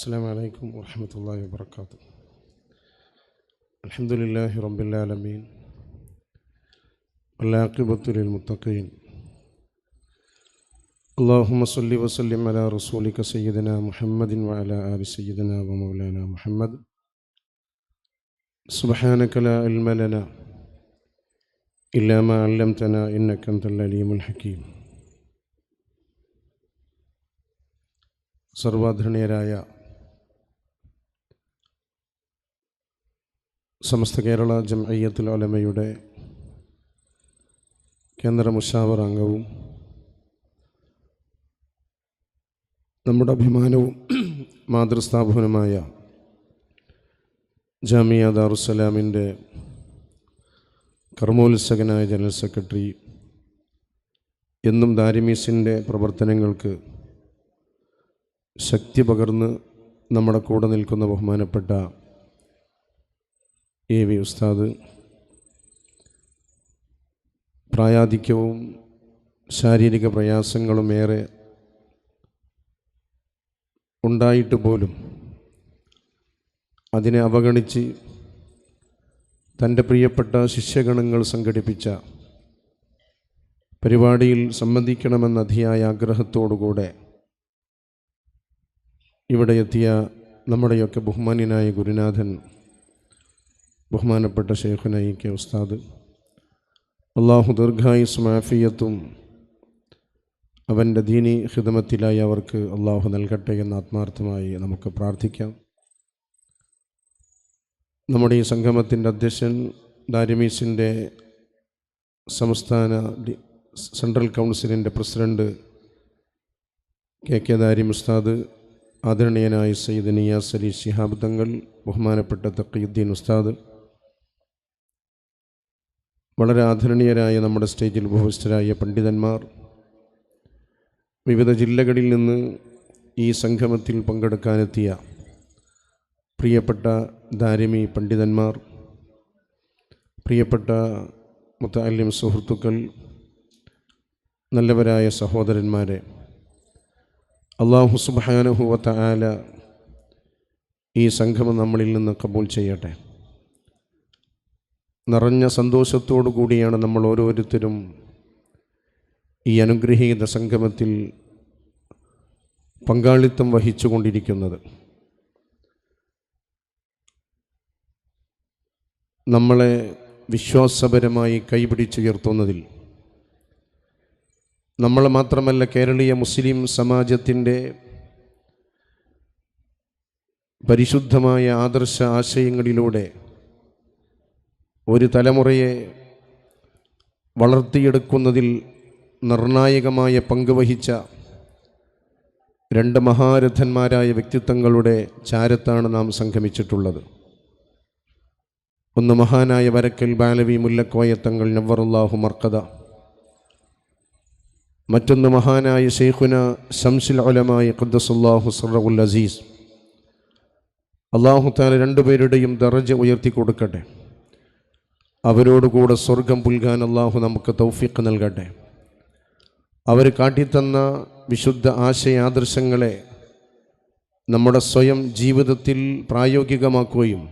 السلام عليكم ورحمة الله وبركاته الحمد لله رب العالمين والعاقبة للمتقين اللهم صل وسلم على رسولك سيدنا محمد وعلى آل سيدنا ومولانا محمد سبحانك لا علم لنا إلا ما علمتنا إنك أنت العليم الحكيم സർവാധരണീയരായ സമസ്ത കേരള ജംഅയ്യത്തുൽ ഒലമയുടെ കേന്ദ്ര മുഷാവർ അംഗവും നമ്മുടെ അഭിമാനവും മാതൃസ്ഥാപനമായ ജാമിയ ദാറുസലാമിന്റെ കർമ്മോത്സകനായ ജനറൽ സെക്രട്ടറി എന്നും ദാരിമീസിന്റെ പ്രവർത്തനങ്ങൾക്ക് ശക്തി പകർന്ന് നമ്മുടെ കൂടെ നിൽക്കുന്ന ബഹുമാനപ്പെട്ട എ വി ഉസ്താദ്. പ്രായാധിക്യവും ശാരീരിക പ്രയാസങ്ങളും ഏറെ ഉണ്ടായിട്ട് പോലും അതിനെ അവഗണിച്ച് തന്റെ പ്രിയപ്പെട്ട ശിഷ്യഗണങ്ങൾ സംഘടിപ്പിച്ച പരിപാടിയിൽ സംബന്ധിക്കണമെന്ന അതിയായ ആഗ്രഹത്തോടുകൂടെ ഇവിടെ എത്തിയ നമ്മുടെയൊക്കെ ബഹുമാന്യനായ ഗുരുനാഥൻ ബഹുമാനപ്പെട്ട ഷെയ്ഖുനായി കെ ഉസ്താദ്. അള്ളാഹു ദീർഘായുസ് മാഫിയത്തും അവന്റെ ദീനി ഹിതമത്തിലായി അവർക്ക് അള്ളാഹു നൽകട്ടെ എന്ന ആത്മാർത്ഥമായി നമുക്ക് പ്രാർത്ഥിക്കാം. നമ്മുടെ ഈ സംഗമത്തിന്റെ അധ്യക്ഷൻ ദാരിമീസിന്റെ സംസ്ഥാന സെൻട്രൽ കൗൺസിലിന്റെ പ്രസിഡന്റ് കെ കെ ദാരിം ഉസ്താദ് ആദരണീയനായ സയ്യിദ് നിയാസ് അലി ശിഹാബ് തങ്ങൾ ബഹുമാനപ്പെട്ട തക്കീദ്ദീൻ ഉസ്താദ്. വളരെ ആദരണീയരായ നമ്മുടെ സ്റ്റേജിൽ ഉപവിഷ്ടരായ പണ്ഡിതന്മാർ വിവിധ ജില്ലകളിൽ നിന്ന് ഈ സംഗമത്തിൽ പങ്കെടുക്കാനെത്തിയ പ്രിയപ്പെട്ട ദാരിമി പണ്ഡിതന്മാർ പ്രിയപ്പെട്ട മുത്താലിം സുഹൃത്തുക്കൾ നല്ലവരായ സഹോദരന്മാരെ അള്ളാഹു സുബാനഹുവത്ത ആല ഈ സംഗമം നമ്മളിൽ നിന്ന് കബൂൽ ചെയ്യട്ടെ. നിറഞ്ഞ സന്തോഷത്തോടു കൂടിയാണ് നമ്മൾ ഓരോരുത്തരും ഈ അനുഗ്രഹീത സംഗമത്തിൽ പങ്കാളിത്തം വഹിച്ചുകൊണ്ടിരിക്കുന്നത്. നമ്മളെ വിശ്വാസപരമായി കൈപിടിച്ചുയർത്തുന്നതിൽ നമ്മൾ മാത്രമല്ല കേരളീയ മുസ്ലിം സമാജത്തിന്റെ പരിശുദ്ധമായ ആദർശ ആശയങ്ങളിലൂടെ ഒരു തലമുറയെ വളർത്തിയെടുക്കുന്നതിൽ നിർണായകമായ പങ്കുവഹിച്ച രണ്ട് മഹാരഥന്മാരായ വ്യക്തിത്വങ്ങളുടെ ചാരത്താണ് നാം സംഗമിച്ചിട്ടുള്ളത്. ഒന്ന് മഹാനായ വരക്കൽ ബാലവി മുല്ലക്കോയത്തങ്ങൾ നവറുല്ലാഹു മർക്കഥ മറ്റൊന്ന് മഹാനായ ഷെയ്ഖുന ഷംസുൽ ഉലമായ ഖുദ്ദസുല്ലാഹു സറുൽ അസീസ്. അള്ളാഹു താല രണ്ടുപേരുടെയും ദറജ ഉയർത്തി കൊടുക്കട്ടെ അവരോടുകൂടെ സ്വർഗം പുൽകാൻ അള്ളാഹു നമുക്ക് തൗഫീഖ് നൽകട്ടെ. അവർ കാട്ടിത്തന്ന വിശുദ്ധ ആശയാദർശങ്ങളെ നമ്മുടെ സ്വയം ജീവിതത്തിൽ പ്രായോഗികമാക്കുകയും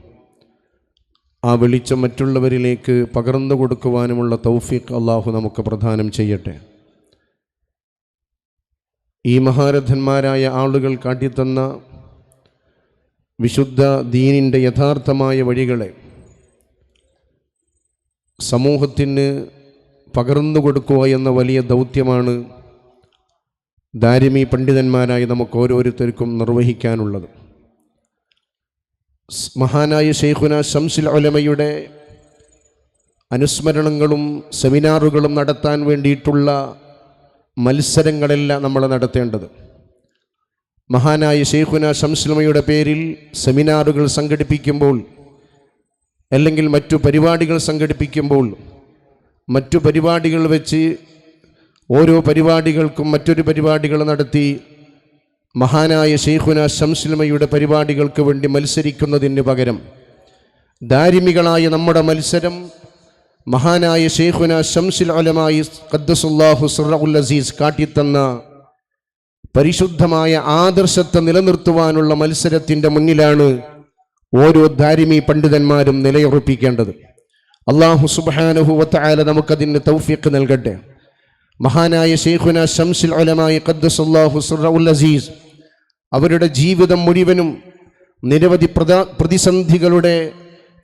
ആ വെളിച്ചം മറ്റുള്ളവരിലേക്ക് പകർന്നു കൊടുക്കുവാനുമുള്ള തൗഫീഖ് അള്ളാഹു നമുക്ക് പ്രദാനം ചെയ്യട്ടെ. ഈ മഹാരഥന്മാരായ ആളുകൾ കാട്ടിത്തന്ന വിശുദ്ധ ദീനിന്റെ യഥാർത്ഥമായ വഴികളെ സമൂഹത്തിന് പകർന്നു കൊടുക്കുക എന്ന വലിയ ദൗത്യമാണ് ദാരിമി പണ്ഡിതന്മാരായി നമുക്ക് ഓരോരുത്തർക്കും നിർവഹിക്കാനുള്ളത്. മഹാനായ ഷെയ്ഖുന ഷംസുൽ ഒലമയുടെ അനുസ്മരണങ്ങളും സെമിനാറുകളും നടത്താൻ വേണ്ടിയിട്ടുള്ള മത്സരങ്ങളല്ല നമ്മൾ നടത്തേണ്ടത്. മഹാനായ ഷെയ്ഖുന ശംസിലമയുടെ പേരിൽ സെമിനാറുകൾ സംഘടിപ്പിക്കുമ്പോൾ അല്ലെങ്കിൽ മറ്റു പരിപാടികൾ സംഘടിപ്പിക്കുമ്പോൾ മറ്റു പരിപാടികൾ വെച്ച് ഓരോ പരിപാടികൾക്കും മറ്റൊരു പരിപാടികൾ നടത്തി മഹാനായ ഷെയ്ഖുന ശംസിൽമയുടെ പരിപാടികൾക്ക് വേണ്ടി മത്സരിക്കുന്നതിന് പകരം ദാരിമികളായ നമ്മുടെ മത്സരം മഹാനായ ഷെയ്ഖുന ശംസിൽ അലമായി ഖദ്ദസുല്ലാഹു സുറഉൽ അസീസ് കാട്ടിത്തന്ന പരിശുദ്ധമായ ആദർശത്തെ നിലനിർത്തുവാനുള്ള മത്സരത്തിന്റെ മുന്നിലാണ് ഓരോ ധാരിമി പണ്ഡിതന്മാരും നിലയുറപ്പിക്കേണ്ടത്. അള്ളാഹു സുബാനുഹുവത്തായാല നമുക്കതിന് തൗഫീഖ് നൽകട്ടെ. മഹാനായ ഷെയ്ഖുന ഷംസിൽ അലമായ ഖദ്ദസുല്ലാഹു സുറഉൽ അസീസ് അവരുടെ ജീവിതം മുഴുവനും നിരവധി പ്രതാ പ്രതിസന്ധികളുടെ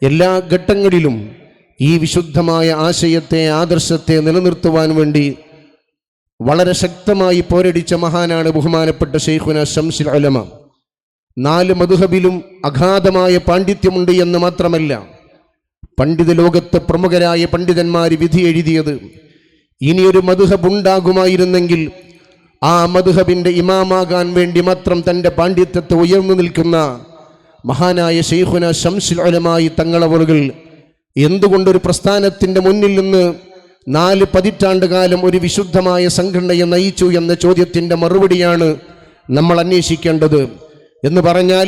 എല്ലാ ഘട്ടങ്ങളിലും ഈ വിശുദ്ധമായ ആശയത്തെ ആദർശത്തെ നിലനിർത്തുവാൻ വേണ്ടി വളരെ ശക്തമായി പോരടിച്ച മഹാനാണ് ബഹുമാനപ്പെട്ട ഷെയ്ഖുന ഷംസിൽ അലമ നാല് മധുഹബിലും അഗാധമായ പാണ്ഡിത്യമുണ്ട് എന്ന് മാത്രമല്ല പണ്ഡിത ലോകത്ത് പ്രമുഖരായ പണ്ഡിതന്മാർ വിധി എഴുതിയത് ഇനിയൊരു മധുഹബ് ഉണ്ടാകുമായിരുന്നെങ്കിൽ ആ മധുഹബിന്റെ ഇമാമാകാൻ വേണ്ടി മാത്രം തന്റെ പാണ്ഡിത്യത്തെ ഉയർന്നു നിൽക്കുന്ന മഹാനായ ഷെയ്ഖുന ഷംസുൽ അലമായി തങ്ങളവറുകൾ എന്തുകൊണ്ടൊരു പ്രസ്ഥാനത്തിന്റെ മുന്നിൽ നിന്ന് നാല് പതിറ്റാണ്ട് കാലം ഒരു വിശുദ്ധമായ സംഘടനയെ നയിച്ചു എന്ന ചോദ്യത്തിന്റെ മറുപടിയാണ് നമ്മൾ അന്വേഷിക്കേണ്ടത്. എന്ന് പറഞ്ഞാൽ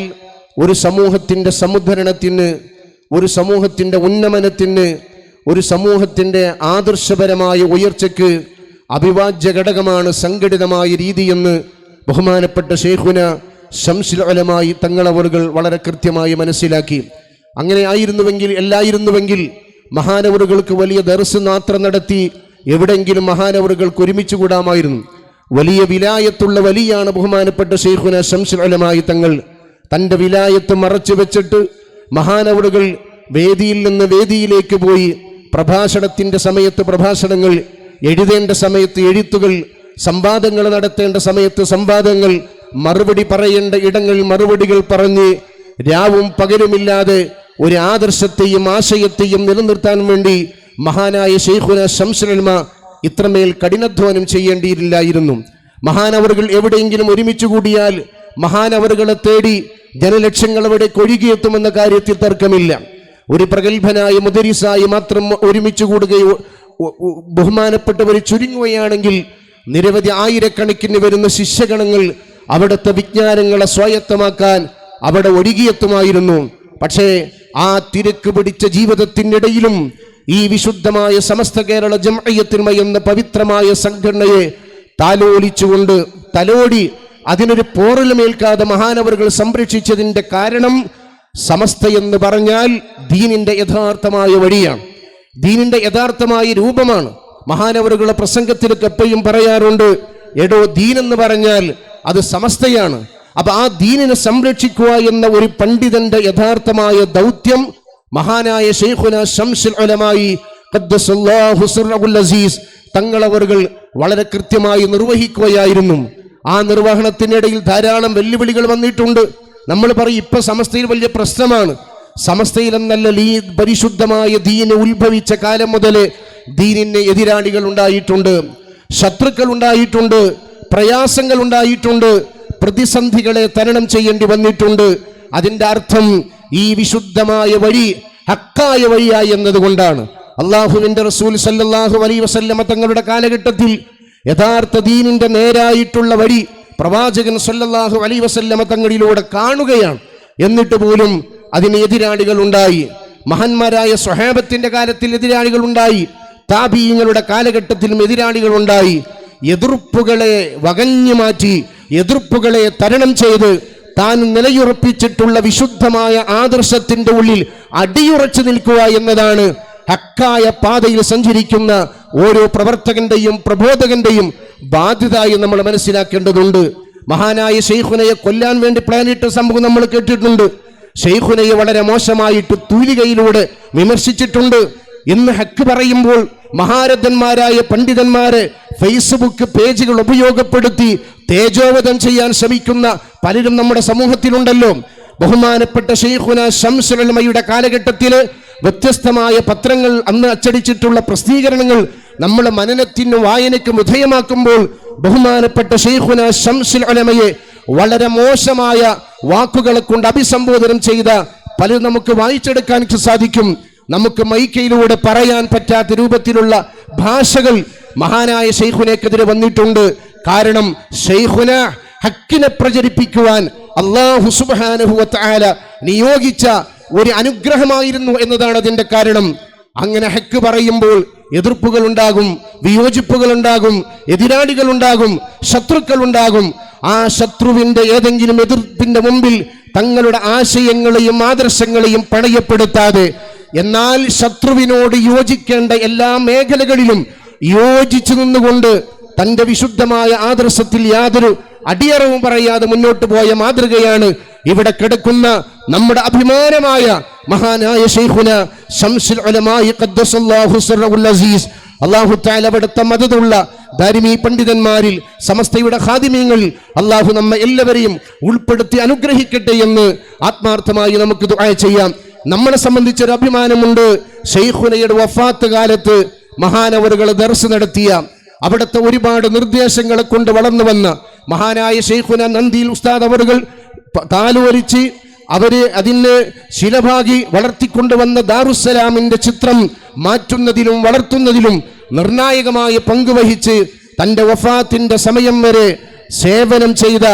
ഒരു സമൂഹത്തിന്റെ സമുദ്ധരണത്തിന് ഒരു സമൂഹത്തിന്റെ ഉന്നമനത്തിന് ഒരു സമൂഹത്തിന്റെ ആദർശപരമായ ഉയർച്ചയ്ക്ക് അഭിവാജ്യ ഘടകമാണ് സംഘടിതമായ രീതിയെന്ന് ബഹുമാനപ്പെട്ട ഷെയ്ഖുന ഷംസുൽ അലമായി തങ്ങളവറുകൾ വളരെ കൃത്യമായി മനസ്സിലാക്കി. അങ്ങനെ ആയിരുന്നുവെങ്കിൽ എല്ലായിരുന്നുവെങ്കിൽ മഹാനവറുകൾക്ക് വലിയ ദർസ് മാത്രം നടത്തി എവിടെയെങ്കിലും മഹാനവറുകൾക്ക് ഒരുമിച്ച് കൂടാമായിരുന്നു. വലിയ വിലായത്തുള്ള വലിയാണ് ബഹുമാനപ്പെട്ട ഷെയ്ഖുന ഷംസുൽ അലമായി തങ്ങൾ. തന്റെ വിലായത്ത് മറച്ചു വെച്ചിട്ട് മഹാനവറുകൾ വേദിയിൽ നിന്ന് വേദിയിലേക്ക് പോയി പ്രഭാഷണത്തിന്റെ സമയത്ത് പ്രഭാഷണങ്ങൾ എഴുതേണ്ട സമയത്ത് എഴുത്തുകൾ സംവാദങ്ങൾ നടത്തേണ്ട സമയത്ത് സംവാദങ്ങൾ മറുപടി പറയേണ്ട ഇടങ്ങൾ മറുപടികൾ പറഞ്ഞ് രാവും പകലുമില്ലാതെ ഒരു ആദർശത്തെയും ആശയത്തെയും നിലനിർത്താൻ വേണ്ടി മഹാനായ ഷെയ്ഖുന ശംസുലമ ഇത്രമേൽ കഠിനാധ്വാനം ചെയ്യേണ്ടിയില്ലായിരുന്നു മഹാനവറുകൾ എവിടെയെങ്കിലും ഒരുമിച്ച് കൂടിയാൽ മഹാനവറുകളെ തേടി ജനലക്ഷങ്ങൾ അവിടെ കൊഴുകിയെത്തുമെന്ന കാര്യത്തിൽ തർക്കമില്ല. ഒരു പ്രഗത്ഭനായ മുദരിസായി മാത്രം ഒരുമിച്ച് കൂടുകയോ ബഹുമാനപ്പെട്ടവർ ചുരുങ്ങുകയാണെങ്കിൽ നിരവധി ആയിരക്കണക്കിന് വരുന്ന ശിഷ്യഗണങ്ങൾ അവിടുത്തെ വിജ്ഞാനങ്ങളെ സ്വായത്തമാക്കാൻ അവിടെ ഒഴുകിയെത്തുമായിരുന്നു പക്ഷേ ആ തിരക്ക് പിടിച്ച ജീവിതത്തിനിടയിലും ഈ വിശുദ്ധമായ സമസ്ത കേരള ജംഅയ്യത്തിന്മ എന്ന പവിത്രമായ സംഘടനയെ താലോലിച്ചുകൊണ്ട് തലോടി അതിനൊരു പോറലുമേൽക്കാതെ മഹാനവറുകൾ സംരക്ഷിച്ചതിന്റെ കാരണം സമസ്ത എന്ന് പറഞ്ഞാൽ ദീനിന്റെ യഥാർത്ഥമായ വഴിയാണ്. ദീനിന്റെ യഥാർത്ഥമായ രൂപമാണ്. മഹാനവറുകളുടെ പ്രസംഗത്തിലൊക്കെ എപ്പോഴും പറയാറുണ്ട് എടോ ദീൻ എന്ന് പറഞ്ഞാൽ അത് സമസ്തയാണ്. അപ്പൊ ആ ദീനിനെ സംരക്ഷിക്കുക എന്ന ഒരു പണ്ഡിതന്റെ യഥാർത്ഥമായ ദൗത്യം മഹാനായ ഷെയ്ഖുന ഷംസുൽ ഉലമായി അസീസ് തങ്ങളവറുകൾ വളരെ കൃത്യമായി നിർവഹിക്കുകയായിരുന്നു. ആ നിർവഹണത്തിനിടയിൽ ധാരാളം വെല്ലുവിളികൾ വന്നിട്ടുണ്ട്. നമ്മൾ പറയും ഇപ്പൊ സമസ്തയിൽ വലിയ പ്രശ്നമാണ്. സമസ്തയിൽ എന്നല്ല ലീ പരിശുദ്ധമായ ദീന് ഉത്ഭവിച്ച കാലം മുതൽ ദീനിന് എതിരാളികൾ ഉണ്ടായിട്ടുണ്ട്. ശത്രുക്കൾ ഉണ്ടായിട്ടുണ്ട്. പ്രയാസങ്ങൾ ഉണ്ടായിട്ടുണ്ട്. പ്രതിസന്ധികളെ തരണം ചെയ്യേണ്ടി വന്നിട്ടുണ്ട്. അതിന്റെ അർത്ഥം ഈ വിശുദ്ധമായ വഴി ഹക്കായ വഴിയായി എന്നതുകൊണ്ടാണ്. അള്ളാഹുവിന്റെ റസൂൽ സല്ലാഹു അലൈഹി വസല്ലമ തങ്ങളുടെ കാലഘട്ടത്തിൽ യഥാർത്ഥ ദീനിന്റെ നേരായിട്ടുള്ള വഴി പ്രവാചകൻ സല്ലല്ലാഹു അലൈഹി വസല്ലമ തങ്ങളിലൂടെ കാണുകയാണ്. എന്നിട്ട് പോലും അതിന് എതിരാളികൾ ഉണ്ടായി. മഹന്മാരായ സ്വഹാബത്തിന്റെ കാലത്തിൽ എതിരാളികൾ ഉണ്ടായി. താപീയങ്ങളുടെ കാലഘട്ടത്തിലും എതിരാളികൾ ഉണ്ടായി. എതിർപ്പുകളെ വകഞ്ഞു മാറ്റി എതിർപ്പുകളെ തരണം ചെയ്ത് താൻ നിലയുറപ്പിച്ചിട്ടുള്ള വിശുദ്ധമായ ആദർശത്തിന്റെ ഉള്ളിൽ അടിയുറച്ചു നിൽക്കുക എന്നതാണ് ഹക്കായ പാതയിൽ സഞ്ചരിക്കുന്ന ഓരോ പ്രവർത്തകന്റെയും പ്രബോധകന്റെയും ബാധ്യതയായി നമ്മൾ മനസ്സിലാക്കേണ്ടതുണ്ട്. മഹാനായ ഷെയ്ഖുനയെ കൊല്ലാൻ വേണ്ടി പ്ലാനിട്ട സംഭവം നമ്മൾ കേട്ടിട്ടുണ്ട്. ഷെയ്ഖുനയെ വളരെ മോശമായിട്ട് തൂലികയിലൂടെ വിമർശിച്ചിട്ടുണ്ട്. ഇന്ന് ഹക്ക് പറയുമ്പോൾ മഹാരഥന്മാരായ പണ്ഡിതന്മാരെ ഫേസ്ബുക്ക് പേജുകൾ ഉപയോഗപ്പെടുത്തി തേജോവധം ചെയ്യാൻ ശ്രമിക്കുന്ന പലരും നമ്മുടെ സമൂഹത്തിലുണ്ടല്ലോ. ബഹുമാനപ്പെട്ട ഷെയ്ഖുന ശംസുലമയുടെ കാലഘട്ടത്തിൽ വ്യത്യസ്തമായ പത്രങ്ങൾ അന്ന് അച്ചടിച്ചിട്ടുള്ള പ്രസിദ്ധീകരണങ്ങൾ നമ്മൾ മനനത്തിനും വായനയ്ക്കും വിധേയമാക്കുമ്പോൾ ബഹുമാനപ്പെട്ട ഷെയ്ഖുന ഷംസുൽ അലമയെ വളരെ മോശമായ വാക്കുകളെ കൊണ്ട് അഭിസംബോധനം ചെയ്ത പലരും നമുക്ക് വായിച്ചെടുക്കാൻ സാധിക്കും. നമുക്ക് മൈക്കയിലൂടെ പറയാൻ പറ്റാത്ത രൂപത്തിലുള്ള ഭാഷകൾ മഹാനായ ഷെയ്ഖുനക്കെതിരെ വന്നിട്ടുണ്ട്. കാരണം ഷെയ്ഖുന ഹക്കിനെ പ്രചരിപ്പിക്കുവാൻ അള്ളാഹു സുബ്ഹാനഹു വതആല നിയോഗിച്ച ഒരു അനുഗ്രഹമായിരുന്നു എന്നതാണ് അതിന്റെ കാരണം. അങ്ങനെ ഹക്ക് പറയുമ്പോൾ എതിർപ്പുകൾ ഉണ്ടാകും വിയോജിപ്പുകൾ ഉണ്ടാകും എതിരാളികൾ ഉണ്ടാകും ശത്രുക്കൾ ഉണ്ടാകും ആ ശത്രുവിന്റെ ഏതെങ്കിലും എതിർപ്പിന്റെ മുമ്പിൽ തങ്ങളുടെ ആശയങ്ങളെയും ആദർശങ്ങളെയും പണയപ്പെടുത്താതെ എന്നാൽ ശത്രുവിനോട് യോജിക്കേണ്ട എല്ലാ മേഖലകളിലും യോജിച്ചു നിന്നുകൊണ്ട് തന്റെ വിശുദ്ധമായ ആദർശത്തിൽ യാതൊരു അടിയറവും പറയാതെ മുന്നോട്ട് പോയ മാതൃകയാണ് ഇവിടെ കിടക്കുന്ന നമ്മുടെ അഭിമാനമായ മഹാനായ ഷെയ്ഖുന ഷംസുൽ ഉലമായി ഖദ്ദസല്ലാഹു സിറുൽ അസീസ്. അള്ളാഹു താല അവിടുത്തെ മതതുള്ള ദാരിമീ പണ്ഡിതന്മാരിൽ സമസ്തയുടെ ഖാദിമീങ്ങൾ അള്ളാഹു നമ്മെ എല്ലാവരെയും ഉൾപ്പെടുത്തി അനുഗ്രഹിക്കട്ടെ എന്ന് ആത്മാർത്ഥമായി നമുക്ക് ദുആ ചെയ്യാം. നമ്മളെ സംബന്ധിച്ചൊരു അഭിമാനമുണ്ട്. ഷെയ്ഖുനയുടെ വഫാത്ത് കാലത്ത് മഹാനവറുകൾ ദർസ് നടത്തിയ അവിടുത്തെ ഒരുപാട് നിർദ്ദേശങ്ങളെ കൊണ്ട് വളർന്നു വന്ന മഹാനായ ഷെയ്ഖുന നന്ദിയിൽ ഉസ്താദ് അവറുകൾ താലോലിച്ച് അവർ അതിന് ശിലഭാഗി വളർത്തിക്കൊണ്ടുവന്ന ദാറുസലാമിന്റെ ചിത്രം മാറ്റുന്നതിലും വളർത്തുന്നതിലും നിർണായകമായ പങ്കുവഹിച്ച് തന്റെ വഫാത്തിന്റെ സമയം വരെ സേവനം ചെയ്ത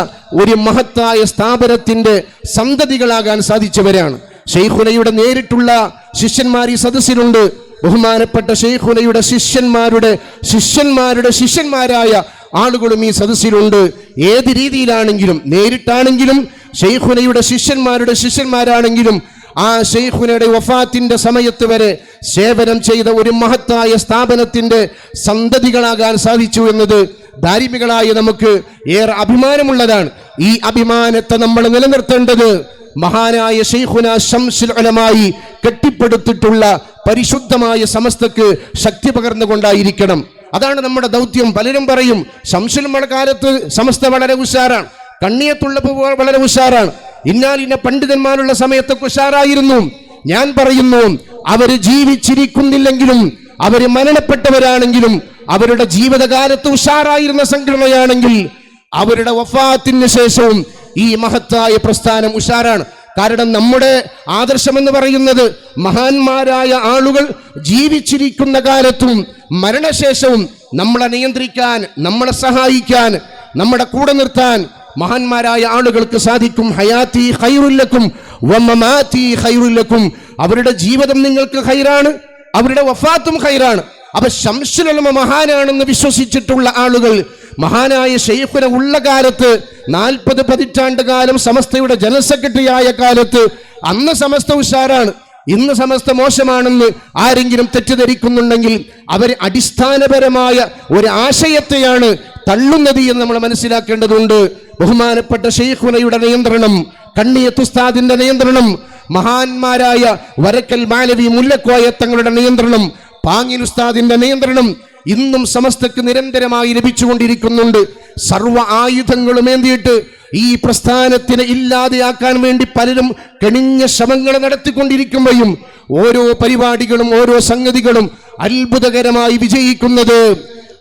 ഒരു മഹത്തായ സ്ഥാപനത്തിന്റെ സന്തതികളാകാൻ സാധിച്ചവരാണ്. ഷെയ്ഖുനയുടെ നേരിട്ടുള്ള ശിഷ്യന്മാർ ഈ സദസ്സിലുണ്ട്. ബഹുമാനപ്പെട്ട ഷെയ്ഖുനയുടെ ശിഷ്യന്മാരുടെ ശിഷ്യന്മാരുടെ ശിഷ്യന്മാരായ ആളുകളും ഈ സദസ്സിലുണ്ട്. ഏത് രീതിയിലാണെങ്കിലും നേരിട്ടാണെങ്കിലും ഷെയ്ഖുനയുടെ ശിഷ്യന്മാരുടെ ശിഷ്യന്മാരാണെങ്കിലും ആ ഷെയ്ഖുനയുടെ വഫാത്തിന്റെ സമയത്ത് വരെ സേവനം ചെയ്ത ഒരു മഹത്തായ സ്ഥാപനത്തിന്റെ സന്തതികളാകാൻ സാധിച്ചു എന്നത് ധാരിമികളായ നമുക്ക് ഏറെ അഭിമാനമുള്ളതാണ്. ഈ അഭിമാനത്തെ നമ്മൾ നിലനിർത്തേണ്ടത് മഹാനായ ഷെയ്ഖുന ശംസുൽ ഉലമായി കെട്ടിപ്പടുത്തിട്ടുള്ള പരിശുദ്ധമായ സമസ്തക്ക് ശക്തി പകർന്നുകൊണ്ടായിരിക്കണം. അതാണ് നമ്മുടെ ദൗത്യം. പലരും പറയും ശംസുൽ കാലത്ത് സമസ്ത വളരെ ഉഷാറാണ്. കണ്ണിയത്തുള്ളപ്പോൾ വളരെ ഉഷാറാണ്. ഇന്നാൽ ഇന്ന പണ്ഡിതന്മാരുള്ള സമയത്തൊക്കെ ഉഷാറായിരുന്നു. ഞാൻ പറയുന്നു അവർ ജീവിച്ചിരിക്കുന്നില്ലെങ്കിലും അവർ മരണപ്പെട്ടവരാണെങ്കിലും അവരുടെ ജീവിതകാലത്ത് ഉഷാറായിരുന്ന സംഘടനയാണെങ്കിൽ അവരുടെ വഫാത്തിന് ശേഷവും ഈ മഹത്തായ പ്രസ്ഥാനം ഉഷാറാണ്. കാരണം നമ്മുടെ ആദർശം എന്ന് പറയുന്നത് മഹാന്മാരായ ആളുകൾ ജീവിച്ചിരിക്കുന്ന കാലത്തും മരണശേഷവും നമ്മളെ നിയന്ത്രിക്കാൻ നമ്മളെ സഹായിക്കാൻ നമ്മുടെ കൂടെ നിർത്താൻ മഹാന്മാരായ ആളുകൾക്ക് സാധിക്കും. ഹയാത്തി ഹൈറുല്ലക്കും വമമാതി ഹൈറുല്ലക്കും അവരുടെ ജീവിതം നിങ്ങൾക്ക് ഹൈറാണ് അവരുടെ വഫാത്തും ഹൈറാണ് അപ്പൊ ശംസുലമ മഹാനാണെന്ന് വിശ്വസിച്ചിട്ടുള്ള ആളുകൾ മഹാനായ ഷെയ്ഖുന ഉള്ള കാലത്ത് നാൽപ്പത് പതിറ്റാണ്ട് കാലം സമസ്തയുടെ ജനറൽ സെക്രട്ടറി ആയ കാലത്ത് അന്ന് സമസ്ത ഉഷാറാണ് ഇന്ന് സമസ്ത മോശമാണെന്ന് ആരെങ്കിലും തെറ്റിദ്ധരിക്കുന്നുണ്ടെങ്കിൽ അവർ അടിസ്ഥാനപരമായ ഒരു ആശയത്തെയാണ് തള്ളുന്നത് എന്ന് നമ്മൾ മനസ്സിലാക്കേണ്ടതുണ്ട്. ബഹുമാനപ്പെട്ട ഷെയ്ഖുനയുടെ നിയന്ത്രണം കണ്ണിയത്തുസ്താദിന്റെ നിയന്ത്രണം മഹാന്മാരായ വരക്കൽ മാലവി മുല്ലക്കോയ തങ്ങളുടെ നിയന്ത്രണം പാങ്ങിൽ ഉസ്താദിന്റെ നിയന്ത്രണം ഇന്നും സമസ്തക്ക് നിരന്തരമായി ലഭിച്ചുകൊണ്ടിരിക്കുന്നുണ്ട്. സർവ ആയുധങ്ങളും ഏന്തിയിട്ട് ഈ പ്രസ്ഥാനത്തിനെ ഇല്ലാതെയാക്കാൻ വേണ്ടി പലരും കെണിഞ്ഞ ശ്രമങ്ങൾ നടത്തിക്കൊണ്ടിരിക്കുമ്പോഴും ഓരോ പരിപാടികളും ഓരോ സംഗതികളും അത്ഭുതകരമായി വിജയിക്കുന്നത്.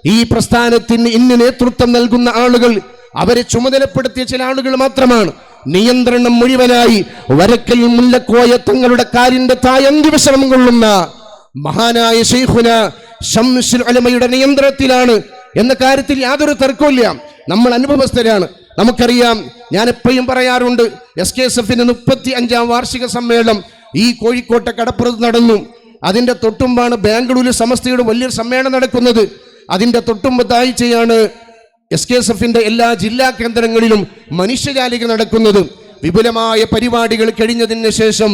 ഈ പ്രസ്ഥാനത്തിന് ഇന്ന് നേതൃത്വം നൽകുന്ന ആളുകൾ അവരെ ചുമതലപ്പെടുത്തിയ ചില ആളുകൾ മാത്രമാണ്. നിയന്ത്രണം മുഴുവനായി വരക്കൽ മുല്ലക്കോയ തങ്ങളുടെ കാലിന്റെ തായന്തിവശനം കൊള്ളുന്ന മഹാനായ ഷെയ്ഖുന ഷംസുൽ നിയന്ത്രണത്തിലാണ് എന്ന കാര്യത്തിൽ യാതൊരു തർക്കമില്ല നമ്മൾ അനുഭവസ്ഥരാണ്. നമുക്കറിയാം ഞാൻ എപ്പോഴും പറയാറുണ്ട് എസ് കെ എസ് എഫിന്റെ മുപ്പത്തി അഞ്ചാം വാർഷിക സമ്മേളനം ഈ കോഴിക്കോട്ടെ കടപ്പുറത്ത് നടന്നു. അതിന്റെ തൊട്ടുമ്പാണ് ബാംഗ്ലൂരിൽ സമസ്തയുടെ വലിയൊരു സമ്മേളനം നടക്കുന്നത്. അതിന്റെ തൊട്ടുമ്പത്താഴ്ചയാണ് എസ് കെ എസ് എഫിന്റെ എല്ലാ ജില്ലാ കേന്ദ്രങ്ങളിലും മനുഷ്യജാലിക നടക്കുന്നത്. വിപുലമായ പരിപാടികൾ കഴിഞ്ഞതിന് ശേഷം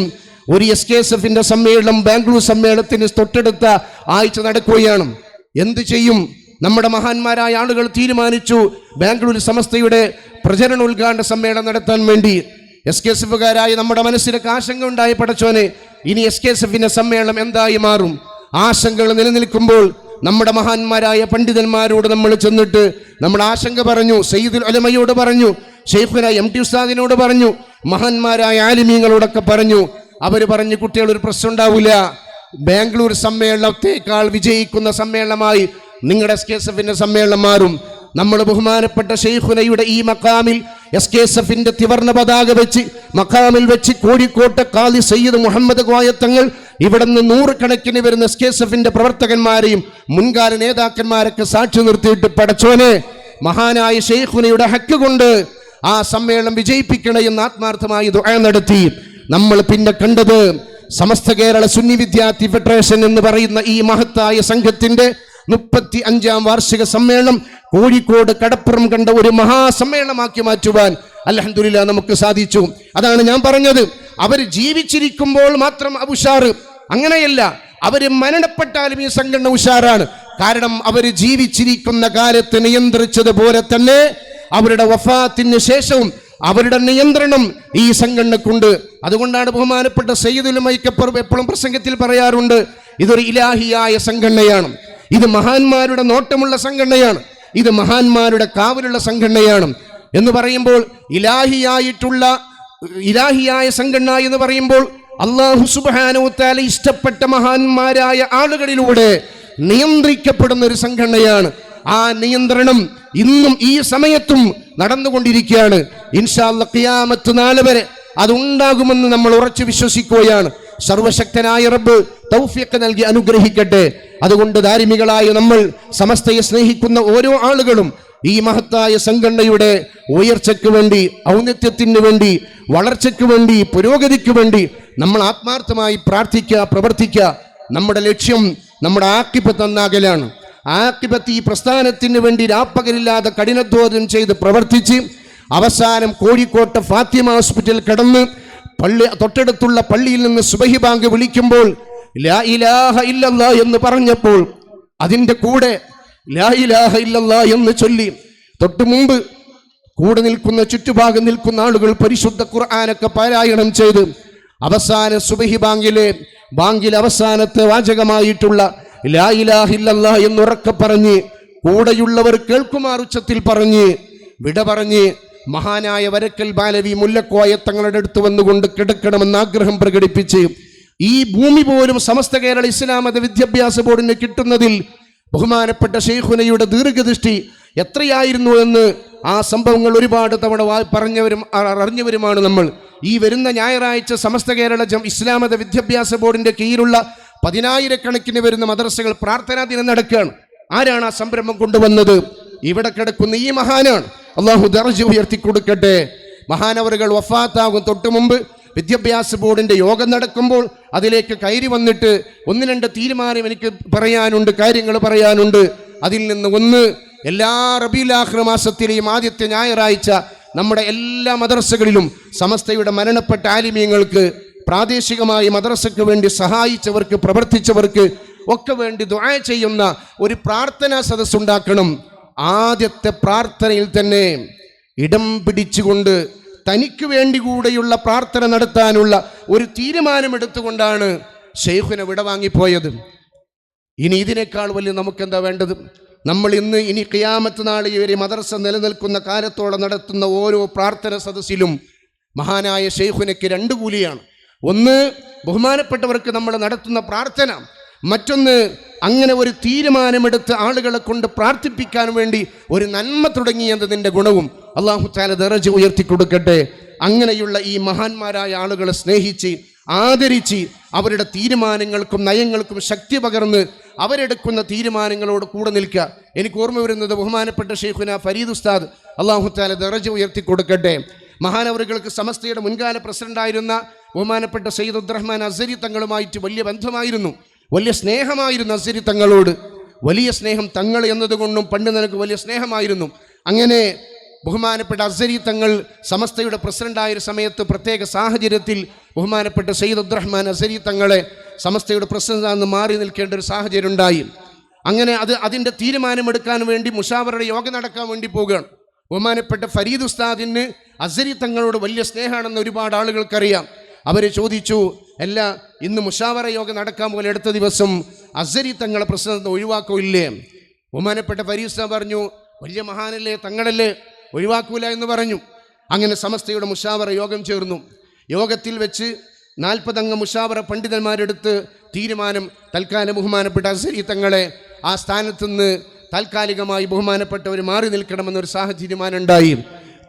ഒരു എസ് കെ എസ് എഫിന്റെ സമ്മേളനം ബാംഗ്ലൂർ സമ്മേളനത്തിന് തൊട്ടടുത്ത ആഴ്ച നടക്കുകയാണ്. എന്ത് ചെയ്യും? നമ്മുടെ മഹാന്മാരായ ആളുകൾ തീരുമാനിച്ചു ബാംഗ്ലൂർ സമസ്തയുടെ പ്രചരണ ഉദ്ഘാടന സമ്മേളനം നടത്താൻ വേണ്ടി. എസ് കെ എസ് എഫുകാരായ നമ്മുടെ മനസ്സിലൊക്കെ ആശങ്ക ഉണ്ടായി പടച്ചോനെ. ഇനി എസ് കെ എസ് എഫിന്റെ സമ്മേളനം എന്തായി മാറും? ആശങ്കകൾ നിലനിൽക്കുമ്പോൾ നമ്മുടെ മഹാന്മാരായ പണ്ഡിതന്മാരോട് നമ്മൾ ചെന്നിട്ട് നമ്മൾ ആശങ്ക പറഞ്ഞു സയ്യിദുൽ അലമയോട് പറഞ്ഞു ഷെയ്ഖുന എം ടി ഉസ്താദിനോട് പറഞ്ഞു മഹാന്മാരായ ആലിമീങ്ങളോടൊക്കെ പറഞ്ഞു അവർ പറഞ്ഞു കുട്ടികൾ ഒരു പ്രശ്നം ഉണ്ടാവില്ല ബാംഗ്ലൂർ സമ്മേളനത്തെക്കാൾ വിജയിക്കുന്ന സമ്മേളനമായി നിങ്ങളുടെ എസ് കെ എസ് എഫിന്റെ സമ്മേളനം മാറും. നമ്മൾ ബഹുമാനപ്പെട്ട ഷെയ്ഖുനയുടെ ഈ മക്കാമിൽ എസ് കെ എസ് എഫിന്റെ തിവർണ പതാക വെച്ച് മക്കാമിൽ വെച്ച് കോഴിക്കോട്ടെ കാലി സയ്യിദ് മുഹമ്മദ് കോയത്തങ്ങൾ ഇവിടെ നിന്ന് നൂറുകണക്കിന് വരുന്ന എസ് കെ എസ് എഫിന്റെ പ്രവർത്തകന്മാരെയും മുൻകാല നേതാക്കന്മാരൊക്കെ സാക്ഷി നിർത്തിയിട്ട് പടച്ചോനെ മഹാനായ ഷെയ്ഖുനയുടെ ഹക്ക് കൊണ്ട് ആ സമ്മേളനം വിജയിപ്പിക്കണേ എന്ന് ആത്മാർത്ഥമായി ദുആ നടത്തി. നമ്മൾ പിന്നെ കണ്ടത് സമസ്ത കേരള സുന്നി വിദ്യാർത്ഥി ഫെഡറേഷൻ എന്ന് പറയുന്ന ഈ മഹത്തായ സംഘത്തിന്റെ മുപ്പത്തി അഞ്ചാം വാർഷിക സമ്മേളനം കോഴിക്കോട് കടപ്പുറം കണ്ട ഒരു മഹാസമ്മേളനമാക്കി മാറ്റുവാൻ അലഹദില്ല നമുക്ക് സാധിച്ചു. അതാണ് ഞാൻ പറഞ്ഞത്. അവർ ജീവിച്ചിരിക്കുമ്പോൾ മാത്രം ഉഷാറ് അങ്ങനെയല്ല. അവർ മരണപ്പെട്ടാലും ഈ സംഘടന ഉഷാറാണ്. കാരണം അവർ ജീവിച്ചിരിക്കുന്ന കാലത്ത് നിയന്ത്രിച്ചതുപോലെ തന്നെ അവരുടെ വഫാത്തിന് ശേഷവും അവരുടെ നിയന്ത്രണം ഈ സംഘടനക്കുണ്ട്. അതുകൊണ്ടാണ് ബഹുമാനപ്പെട്ട സയ്യിദുലമൈക്കപ്പുറം എപ്പോഴും പ്രസംഗത്തിൽ പറയാറുണ്ട് ഇതൊരു ഇലാഹിയായ സംഘടനയാണ്. ഇത് മഹാന്മാരുടെ നോട്ടമുള്ള സംഘടനയാണ്. ഇത് മഹാന്മാരുടെ കാവലുള്ള സംഘടനയാണ്. എന്ന് പറയുമ്പോൾ ഇലാഹിയായിട്ടുള്ള ഇലാഹിയായ സംഘടന എന്ന് പറയുമ്പോൾ അള്ളാഹു സുബാനുത്താല ഇഷ്ടപ്പെട്ട മഹാന്മാരായ ആളുകളിലൂടെ നിയന്ത്രിക്കപ്പെടുന്ന ഒരു സംഘടനയാണ്. ആ നിയന്ത്രണം ഇന്നും ഈ സമയത്തും നടന്നുകൊണ്ടിരിക്കുകയാണ്. ഇൻഷാല്ല കിയാമത്ത് നാല് വരെ അതുണ്ടാകുമെന്ന് നമ്മൾ ഉറച്ചു വിശ്വസിക്കുകയാണ്. സർവശക്തനായ റബ്ബ് തൗഫിയൊക്കെ നൽകി അനുഗ്രഹിക്കട്ടെ. അതുകൊണ്ട് ധാരിമികളായ നമ്മൾ സമസ്തയെ സ്നേഹിക്കുന്ന ഓരോ ആളുകളും ഈ മഹത്തായ സംഘടനയുടെ ഉയർച്ചയ്ക്ക് വേണ്ടി ഔന്നത്യത്തിന് വേണ്ടി വളർച്ചയ്ക്ക് വേണ്ടി പുരോഗതിക്ക് വേണ്ടി നമ്മൾ ആത്മാർത്ഥമായി പ്രാർത്ഥിക്കുക പ്രവർത്തിക്കുക. നമ്മുടെ ലക്ഷ്യം നമ്മുടെ ആക്കിപ്പ് നന്നാകലാണ് ആക്കിപ്പത്ത് ഈ പ്രസ്ഥാനത്തിന് വേണ്ടി രാപ്പകലില്ലാതെ കഠിനധ്വാനം ചെയ്ത് പ്രവർത്തിച്ച് അവസാനം കോഴിക്കോട്ട് ഫാത്തിമ ഹോസ്പിറ്റൽ കിടന്ന് പള്ളി തൊട്ടടുത്തുള്ള പള്ളിയിൽ നിന്ന് സുബഹി ബാങ്ക് വിളിക്കുമ്പോൾ ലാ ഇലാഹ എന്ന് പറഞ്ഞപ്പോൾ അതിന്റെ കൂടെ ലാ ഇലാഹ എന്ന് ചൊല്ലി തൊട്ടു മുമ്പ് കൂടെ നിൽക്കുന്ന ചുറ്റുഭാഗം നിൽക്കുന്ന ആളുകൾ പരിശുദ്ധ ഖുർആാനൊക്കെ പാരായണം ചെയ്ത് അവസാന സുബഹി ബാങ്കിലെ ബാങ്കിൽ അവസാനത്തെ വാചകമായിട്ടുള്ള ലാ ഇലാഹ ഇല്ലല്ലാ എന്നുറക്കെ പറഞ്ഞ് കൂടെയുള്ളവർ കേൾക്കുമാർ ഉച്ചത്തിൽ പറഞ്ഞ് വിട പറഞ്ഞ് മഹാനായ വരക്കൽ ബാലവി മുല്ലക്കോയ തങ്ങളുടെ അടുത്ത് വന്നുകൊണ്ട് കിടക്കണമെന്ന് ആഗ്രഹം പ്രകടിപ്പിച്ച് ഈ ഭൂമി പോലും സമസ്ത കേരള ഇസ്ലാം മത വിദ്യാഭ്യാസ ബോർഡിന് കിട്ടുന്നതിൽ ബഹുമാനപ്പെട്ട ഷെയ്ഖുനയുടെ ദീർഘദൃഷ്ടി എത്രയായിരുന്നു എന്ന് ആ സംഭവങ്ങൾ ഒരുപാട് തവണ പറഞ്ഞവരും അറിഞ്ഞവരുമാണ് നമ്മൾ. ഈ വരുന്ന ഞായറാഴ്ച സമസ്ത കേരള ഇസ്ലാമത വിദ്യാഭ്യാസ ബോർഡിന്റെ കീഴിലുള്ള പതിനായിരക്കണക്കിന് വരുന്ന മദ്രസകൾ പ്രാർത്ഥനാ ദിനം നടക്കുകയാണ്. ആരാണ് ആ സംരംഭം കൊണ്ടുവന്നത്? ഇവിടെ കിടക്കുന്ന ഈ മഹാനാണ്. അള്ളാഹു ദർജ ഉയർത്തി കൊടുക്കട്ടെ മഹാനവറുകൾ വഫാത്താകും. തൊട്ടു മുമ്പ് വിദ്യാഭ്യാസ ബോർഡിന്റെ യോഗം നടക്കുമ്പോൾ അതിലേക്ക് കയറി വന്നിട്ട് ഒന്ന് രണ്ട് തീരുമാനം എനിക്ക് പറയാനുണ്ട് കാര്യങ്ങൾ പറയാനുണ്ട്. അതിൽ നിന്ന് ഒന്ന് എല്ലാ റബീലാഹ്ര മാസത്തിലെയും ആദ്യത്തെ ഞായറാഴ്ച നമ്മുടെ എല്ലാ മദർസകളിലും സമസ്തയുടെ മരണപ്പെട്ട ആലിമ്യങ്ങൾക്ക് പ്രാദേശികമായി മദ്രസയ്ക്ക് വേണ്ടി സഹായിച്ചവർക്ക് പ്രവർത്തിച്ചവർക്ക് ഒക്കെ വേണ്ടി ദുആ ചെയ്യുന്ന ഒരു പ്രാർത്ഥനാ സദസ്സുണ്ടാക്കണം. ആദ്യത്തെ പ്രാർത്ഥനയിൽ തന്നെ ഇടം പിടിച്ചുകൊണ്ട് തനിക്ക് വേണ്ടി കൂടെയുള്ള പ്രാർത്ഥന നടത്താനുള്ള ഒരു തീരുമാനമെടുത്തുകൊണ്ടാണ് ഷെയ്ഖിനെ വിടവാങ്ങിപ്പോയത് ഇനി ഇതിനേക്കാൾ വലിയ നമുക്കെന്താ വേണ്ടത്? നമ്മൾ ഇന്ന് ഇനി കിയാമത്ത് നാളെ ഇവരെ മദർസ നിലനിൽക്കുന്ന കാലത്തോടെ നടത്തുന്ന ഓരോ പ്രാർത്ഥന സദസ്സിലും മഹാനായ ഷെയ്ഖുനയ്ക്ക് രണ്ട് കൂലിയാണ്. ഒന്ന് ബഹുമാനപ്പെട്ടവർക്ക് നമ്മൾ നടത്തുന്ന പ്രാർത്ഥന. മറ്റൊന്ന് അങ്ങനെ ഒരു തീരുമാനമെടുത്ത് ആളുകളെ കൊണ്ട് പ്രാർത്ഥിപ്പിക്കാൻ വേണ്ടി ഒരു നന്മ തുടങ്ങിയതിന്റെ ഗുണവും. അള്ളാഹു താല ദറജ ഉയർത്തി കൊടുക്കട്ടെ. അങ്ങനെയുള്ള ഈ മഹാന്മാരായ ആളുകളെ സ്നേഹിച്ച് ആദരിച്ച് അവരുടെ തീരുമാനങ്ങൾക്കും നയങ്ങൾക്കും ശക്തി പകർന്ന് അവരെടുക്കുന്ന തീരുമാനങ്ങളോട് കൂടെ നിൽക്കുക. എനിക്ക് ഓർമ്മ വരുന്നത് ബഹുമാനപ്പെട്ട ഷെയ്ഖുന ഫരീദ് ഉസ്താദ്. അള്ളാഹു താല ദറജ ഉയർത്തി കൊടുക്കട്ടെ. മഹാനവറുകൾക്ക് സമസ്തയുടെ മുൻകാല പ്രസിഡന്റായിരുന്ന ബഹുമാനപ്പെട്ട സയ്യിദ് ഉദ്റഹ്മാൻ അസരി തങ്ങളുമായിട്ട് വലിയ ബന്ധമായിരുന്നു. വലിയ സ്നേഹമായിരുന്നു അസരി തങ്ങളോട്. വലിയ സ്നേഹം തങ്ങൾ എന്നതുകൊണ്ടും പണ്ട് നിനക്ക് വലിയ സ്നേഹമായിരുന്നു. അങ്ങനെ ബഹുമാനപ്പെട്ട അസരി തങ്ങൾ സമസ്തയുടെ പ്രസിഡന്റായ സമയത്ത് പ്രത്യേക സാഹചര്യത്തിൽ ബഹുമാനപ്പെട്ട സയ്യിദ് ഉദ്റഹ്മാൻ അസരി തങ്ങളെ സമസ്തയുടെ പ്രസിഡന്റാന്ന് മാറി നിൽക്കേണ്ട ഒരു സാഹചര്യം ഉണ്ടായി. അങ്ങനെ അത് അതിന്റെ തീരുമാനമെടുക്കാൻ വേണ്ടി മുഷാവറുടെ യോഗം നടക്കാൻ വേണ്ടി പോവുകയാണ്. ബഹുമാനപ്പെട്ട ഫരീദ് ഉസ്താദിന് അസരി തങ്ങളോട് വലിയ സ്നേഹമാണെന്ന് ഒരുപാട് ആളുകൾക്കറിയാം. അവർ ചോദിച്ചു അല്ല ഇന്ന് മുഷാവറ യോഗം നടക്കാൻ പോലെ അടുത്ത ദിവസം അസരി തങ്ങളെ പ്രസിഡന്റ് ഒഴിവാക്കൂല്ലേ? ബഹുമാനപ്പെട്ട ഫരീദ് ഉസ്താദ് പറഞ്ഞു വലിയ മഹാനല്ലേ തങ്ങളല്ലേ ഒഴിവാക്കൂല എന്ന് പറഞ്ഞു. അങ്ങനെ സമസ്തയുടെ മുഷാവറ യോഗം ചേർന്നു. യോഗത്തിൽ വെച്ച് നാൽപ്പതംഗ മുഷാവറ പണ്ഡിതന്മാരെടുത്ത് തീരുമാനം തൽക്കാലം ബഹുമാനപ്പെട്ട അസരി തങ്ങളെ ആ സ്ഥാനത്ത് നിന്ന് താൽക്കാലികമായി ബഹുമാനപ്പെട്ടവർ മാറി നിൽക്കണമെന്നൊരു സാഹചര്യമാനുണ്ടായി.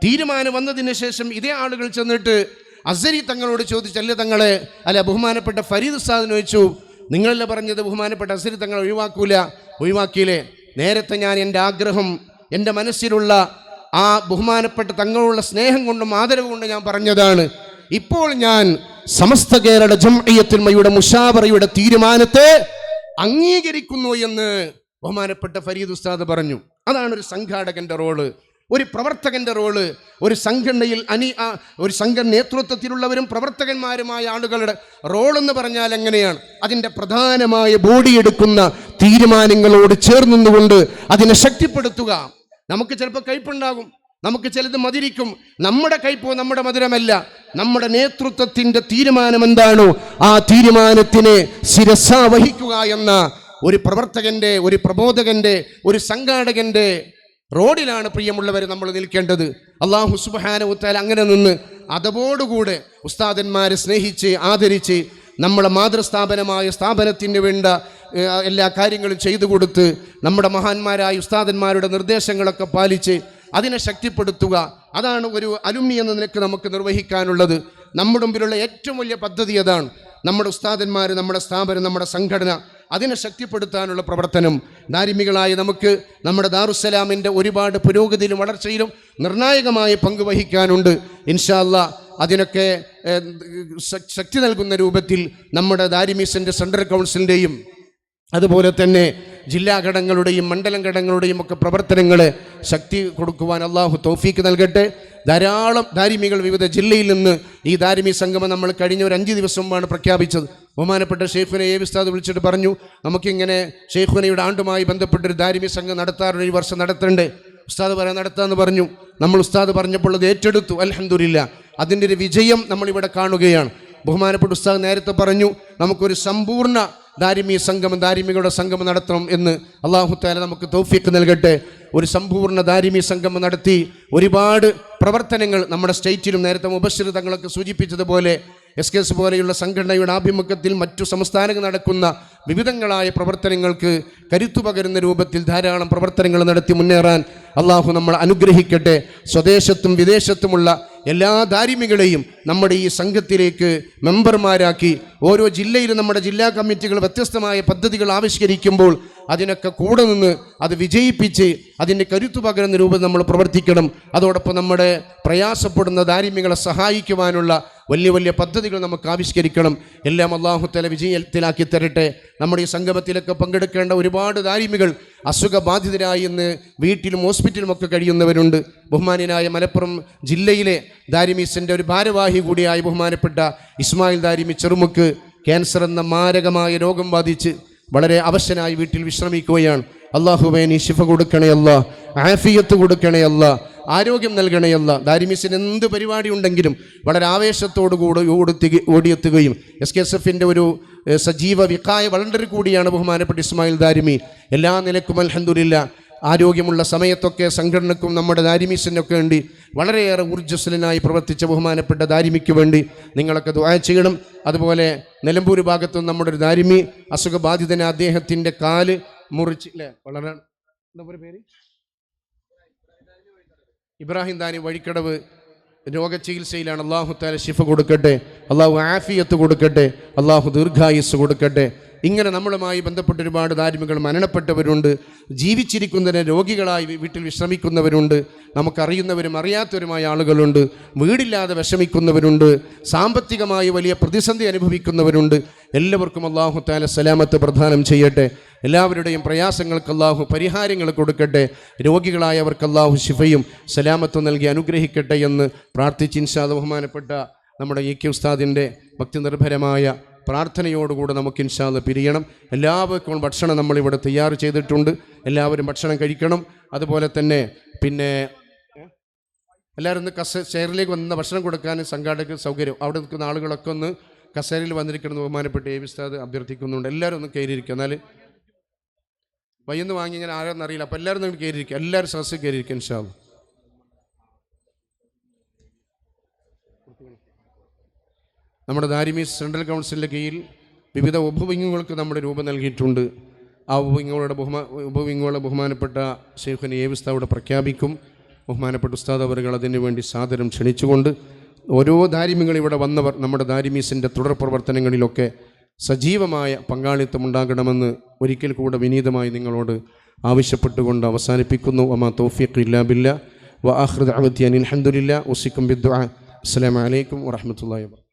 തീരുമാനം വന്നതിന് ശേഷം ഇതേ ആളുകൾ ചെന്നിട്ട് അസരി തങ്ങളോട് ചോദിച്ചല്ലേ തങ്ങളെ അല്ല ബഹുമാനപ്പെട്ട ഫരീദ് ഉസ്താദിന് ചോദിച്ചു നിങ്ങളല്ല പറഞ്ഞത് ബഹുമാനപ്പെട്ട അസരി തങ്ങൾ ഒഴിവാക്കൂല? ഒഴിവാക്കിയില്ലേ? നേരത്തെ ഞാൻ എന്റെ ആഗ്രഹം എന്റെ മനസ്സിലുള്ള ആ ബഹുമാനപ്പെട്ട തങ്ങളുള്ള സ്നേഹം കൊണ്ടും ആദരവ് കൊണ്ടും ഞാൻ പറഞ്ഞതാണ്. ഇപ്പോൾ ഞാൻ സമസ്ത കേരള ജംഇയ്യത്തുൽമയുടെ മുഷാവറയുടെ തീരുമാനത്തെ അംഗീകരിക്കുന്നു എന്ന് ബഹുമാനപ്പെട്ട ഫരീദ് ഉസ്താദ് പറഞ്ഞു അതാണ് ഒരു സംഘാടകന്റെ റോൾ. ഒരു പ്രവർത്തകന്റെ റോൾ. ഒരു സംഘടനയിൽ അനി ഒരു സംഘ നേതൃത്വത്തിലുള്ളവരും പ്രവർത്തകന്മാരുമായ ആളുകളുടെ റോളെന്ന് പറഞ്ഞാൽ എങ്ങനെയാണ്? അതിന്റെ പ്രധാനമായ ബോഡി എടുക്കുന്ന തീരുമാനങ്ങളോട് ചേർന്നുകൊണ്ട് അതിനെ ശക്തിപ്പെടുത്തുക. നമുക്ക് ചിലപ്പോൾ കയ്പുണ്ടാകും. നമുക്ക് ചിലത് മതിരിക്കും. നമ്മുടെ കയ്പോ നമ്മുടെ മധുരമല്ല. നമ്മുടെ നേതൃത്വത്തിന്റെ തീരുമാനം എന്താണോ ആ തീരുമാനത്തിനെ ശിരസ വഹിക്കുക എന്ന ഒരു പ്രവർത്തകന്റെ ഒരു പ്രബോധകന്റെ ഒരു സംഘാടകന്റെ റോഡിലാണ് പ്രിയമുള്ളവർ നമ്മൾ നിൽക്കേണ്ടത്. അള്ളാഹു സുബാന ഉത്താൽ അങ്ങനെ നിന്ന് അതോടുകൂടെ ഉസ്താദന്മാരെ സ്നേഹിച്ച് ആദരിച്ച് നമ്മളെ മാതൃസ്ഥാപനമായ സ്ഥാപനത്തിന് വേണ്ട എല്ലാ കാര്യങ്ങളും ചെയ്തു കൊടുത്ത് നമ്മുടെ മഹാന്മാരായ ഉസ്താദന്മാരുടെ നിർദ്ദേശങ്ങളൊക്കെ പാലിച്ച് അതിനെ ശക്തിപ്പെടുത്തുക. അതാണ് ഒരു അലുമി എന്ന നിലയ്ക്ക് നമുക്ക് നിർവഹിക്കാനുള്ളത്. നമ്മുടെ മുമ്പിലുള്ള ഏറ്റവും വലിയ പദ്ധതി അതാണ്. നമ്മുടെ ഉസ്താദന്മാർ നമ്മുടെ സ്ഥാപനം നമ്മുടെ സംഘടന അതിനെ ശക്തിപ്പെടുത്താനുള്ള പ്രവർത്തനം നാരിമികളായ നമുക്ക് നമ്മുടെ ദാറുസലാമിന്റെ ഒരുപാട് പുരോഗതിയിലും വളർച്ചയിലും നിർണായകമായ പങ്ക് വഹിക്കാനുണ്ട്. ഇൻഷാല്ല അതിനൊക്കെ ശക്തി നൽകുന്ന രൂപത്തിൽ നമ്മുടെ ദാരിമീസിന്റെ സെൻട്രൽ കൗൺസിലിന്റെയും അതുപോലെ തന്നെ ജില്ലാ ഘടകങ്ങളുടെയും മണ്ഡലം ഘടകങ്ങളുടെയും ഒക്കെ പ്രവർത്തനങ്ങൾ ശക്തി കൊടുക്കുവാൻ അള്ളാഹു തൗഫീക്ക് നൽകട്ടെ. ധാരാളം ദാരിമികൾ വിവിധ ജില്ലയിൽ നിന്ന് ഈ ദാരിമി സംഗമം നമ്മൾ കഴിഞ്ഞ ഒരു അഞ്ച് ദിവസം മുമ്പാണ് പ്രഖ്യാപിച്ചത്. ബഹുമാനപ്പെട്ട ഷെയ്ഖുനെ ഏ വിസ്താദ് വിളിച്ചിട്ട് പറഞ്ഞു നമുക്കിങ്ങനെ ഷെയ്ഖുനയുടെ ആണ്ടുമായി ബന്ധപ്പെട്ടൊരു ദാരിമി സംഘം നടത്താറുണ്ട് ഈ വർഷം നടത്തണ്ടേ. ഉസ്താദ് പറയാൻ നടത്താമെന്ന് പറഞ്ഞു. നമ്മൾ ഉസ്താദ് പറഞ്ഞപ്പോൾ അത് ഏറ്റെടുത്തു അൽഹംദുലില്ല. അതിന്റെ ഒരു വിജയം നമ്മളിവിടെ കാണുകയാണ്. ബഹുമാനപ്പെട്ട ഉസ്താദ് നേരത്തെ പറഞ്ഞു നമുക്കൊരു സമ്പൂർണ ദാരിമി സംഗമം ദാരിമികളുടെ സംഗമം നടത്തണം എന്ന് അള്ളാഹു താല നമുക്ക് തൗഫീക്ക് നൽകട്ടെ. ഒരു സമ്പൂർണ ദാരിമി സംഗമം നടത്തി ഒരുപാട് പ്രവർത്തനങ്ങൾ നമ്മുടെ സ്റ്റേറ്റിലും നേരത്തെ മുബശ്ശിർ തങ്ങളൊക്കെ സൂചിപ്പിച്ചതുപോലെ എസ് കെ എസ് പോലെയുള്ള സംഘടനയുടെ ആഭിമുഖ്യത്തിൽ മറ്റു സംസ്ഥാനങ്ങൾ നടക്കുന്ന വിവിധങ്ങളായ പ്രവർത്തനങ്ങൾക്ക് കരുത്തു പകരുന്ന രൂപത്തിൽ ധാരാളം പ്രവർത്തനങ്ങൾ നടത്തി മുന്നേറാൻ അള്ളാഹു നമ്മൾ അനുഗ്രഹിക്കട്ടെ. സ്വദേശത്തും വിദേശത്തുമുള്ള എല്ലാ ദാരിമികളെയും നമ്മുടെ ഈ സംഘത്തിലേക്ക് മെമ്പർമാരാക്കി. ഓരോ ജില്ലയിലും നമ്മുടെ ജില്ലാ കമ്മിറ്റികൾ വ്യത്യസ്തമായ പദ്ധതികൾ ആവിഷ്കരിക്കുമ്പോൾ അതിനൊക്കെ കൂടെ നിന്ന് അത് വിജയിപ്പിച്ച് അതിന്റെ കരുത്തു പകരുന്ന രൂപം നമ്മൾ പ്രവർത്തിക്കണം. അതോടൊപ്പം നമ്മുടെ പ്രയാസപ്പെടുന്ന ദാരിമ്യങ്ങളെ സഹായിക്കുവാനുള്ള വലിയ വലിയ പദ്ധതികൾ നമുക്ക് ആവിഷ്കരിക്കണം. എല്ലാം അള്ളാഹുത്തല വിജയത്തിലാക്കി തരട്ടെ. നമ്മുടെ ഈ സംഗമത്തിലൊക്കെ പങ്കെടുക്കേണ്ട ഒരുപാട് ദാരിമികൾ അസുഖബാധിതരായി ഇന്ന് വീട്ടിലും ഹോസ്പിറ്റലും ഒക്കെ കഴിയുന്നവരുണ്ട്. ബഹുമാനായ മലപ്പുറം ജില്ലയിലെ ദാരിമീസിന്റെ ഒരു ഭാരവാഹി കൂടിയായ ബഹുമാനപ്പെട്ട ഇസ്മായിൽ ദാരിമി ചെറുമുക്ക് ക്യാൻസർ എന്ന മാരകമായ രോഗം ബാധിച്ച് വളരെ അവശനായി വീട്ടിൽ വിശ്രമിക്കുകയാണ്. അള്ളാഹുവേ നീ ശിഫ കൊടുക്കണേ അല്ല ആഫിയത്ത് കൊടുക്കണേ അല്ല ആരോഗ്യം നൽകണേ ദാരിമീസിന് എന്ത് പരിപാടി ഉണ്ടെങ്കിലും വളരെ ആവേശത്തോടു കൂടി ഓടിയെത്തുകയും എസ് കെ എസ് എഫിന്റെ ഒരു സജീവ വിക്കായ വളണ്ടർ കൂടിയാണ് ബഹുമാനപ്പെട്ട ഇസ്മായിൽ ദാരിമി. എല്ലാ നിലക്കും അൽഹന്ദില്ല ആരോഗ്യമുള്ള സമയത്തൊക്കെ സംഘടനക്കും നമ്മുടെ ദാരിമീസിനൊക്കെ വേണ്ടി വളരെയേറെ ഊർജസ്വലനായി പ്രവർത്തിച്ച ബഹുമാനപ്പെട്ട ദാരിമിക്ക് വേണ്ടി നിങ്ങളൊക്കെ ദുആ ചെയ്യണം. അതുപോലെ നിലമ്പൂർ ഭാഗത്തും നമ്മുടെ ഒരു ദാരിമി അസുഖബാധിതന അദ്ദേഹത്തിന്റെ കാൽ മുറിച്ച് അല്ലേ വളരെ പേര്? ഇബ്രാഹിം ദാനി വഴിക്കടവ് രോഗചികിത്സയിലാണ് അള്ളാഹു താല ശിഫ കൊടുക്കട്ടെ അള്ളാഹു ആഫിയത്ത് കൊടുക്കട്ടെ അള്ളാഹു ദീർഘായുസ് കൊടുക്കട്ടെ. ഇങ്ങനെ നമ്മളുമായി ബന്ധപ്പെട്ട ഒരുപാട് ധാർമ്മികൾ മരണപ്പെട്ടവരുണ്ട് ജീവിച്ചിരിക്കുന്നതിന് രോഗികളായി വീട്ടിൽ വിശ്രമിക്കുന്നവരുണ്ട് നമുക്കറിയുന്നവരും അറിയാത്തവരുമായ ആളുകളുണ്ട് വീടില്ലാതെ വിഷമിക്കുന്നവരുണ്ട് സാമ്പത്തികമായി വലിയ പ്രതിസന്ധി അനുഭവിക്കുന്നവരുണ്ട്. എല്ലാവർക്കും അള്ളാഹു താല സലാമത്ത് പ്രദാനം ചെയ്യട്ടെ. എല്ലാവരുടെയും പ്രയാസങ്ങൾക്ക് അള്ളാഹു പരിഹാരങ്ങൾ കൊടുക്കട്ടെ. രോഗികളായവർക്ക് അള്ളാഹു ശിഫയും സലാമത്വം നൽകി അനുഗ്രഹിക്കട്ടെ എന്ന് പ്രാർത്ഥിച്ച് ഇൻഷാദ് ബഹുമാനപ്പെട്ട നമ്മുടെ ഇ കെ ഉസ്താദിന്റെ ഭക്തിനിർഭരമായ പ്രാർത്ഥനയോടുകൂടെ നമുക്ക് ഇൻഷാദ് പിരിയണം. എല്ലാവർക്കും ഭക്ഷണം നമ്മളിവിടെ തയ്യാർ ചെയ്തിട്ടുണ്ട്. എല്ലാവരും ഭക്ഷണം കഴിക്കണം. അതുപോലെ തന്നെ പിന്നെ എല്ലാവരും ഒന്ന് കസ ചെയറിലേക്ക് വന്ന് ഭക്ഷണം കൊടുക്കാൻ സംഘാടക സൗകര്യം. അവിടെ നിൽക്കുന്ന ആളുകളൊക്കെ ഒന്ന് കസേരയിൽ വന്നിരിക്കണം ബഹുമാനപ്പെട്ട് എ വിസ്താദ് അഭ്യർത്ഥിക്കുന്നുണ്ട്. എല്ലാവരും ഒന്ന് കയറിയിരിക്കുക. എന്നാൽ വയ്യെന്ന് വാങ്ങി ഇങ്ങനെ ആരാന്ന് അറിയില്ല. അപ്പം എല്ലാവരും നിങ്ങൾ കയറിയിരിക്കും എല്ലാവരും സദസ്സിൽ കയറിയിരിക്കും ഇൻഷാല്ല നമ്മുടെ ദാരിമീസ് സെൻട്രൽ കൗൺസിലിന്റെ കീഴിൽ വിവിധ ഉപവിംഗങ്ങൾക്ക് നമ്മുടെ രൂപം നൽകിയിട്ടുണ്ട്. ആ ഉപവിംഗങ്ങളുടെ ബഹുമാ ഉപവിങ്ങുകളെ ബഹുമാനപ്പെട്ട ഷെയ്ഖിനെ ഏ അവിടെ പ്രഖ്യാപിക്കും. ബഹുമാനപ്പെട്ട ഉസ്താദ് അവരുകൾ അതിനുവേണ്ടി സാദരം ക്ഷണിച്ചുകൊണ്ട് ഓരോ ദാരിമ്യങ്ങൾ ഇവിടെ വന്നവർ നമ്മുടെ ദാരിമീസിന്റെ തുടർ പ്രവർത്തനങ്ങളിലൊക്കെ സജീവമായ പങ്കാളിത്തം ഉണ്ടാകണമെന്ന് ഒരിക്കൽ കൂടെ വിനീതമായി നിങ്ങളോട് ആവശ്യപ്പെട്ടുകൊണ്ട് അവസാനിപ്പിക്കുന്നു. അമാ തൗഫീഖ് ഇല്ലാ ബില്ല വ ആഹ്റദ് അനിൽ ഹന്ദുലില്ല ഉസിക്കും ബിദ്ദുആ അസ്സലാമലൈക്കും അലൈക്കും വാ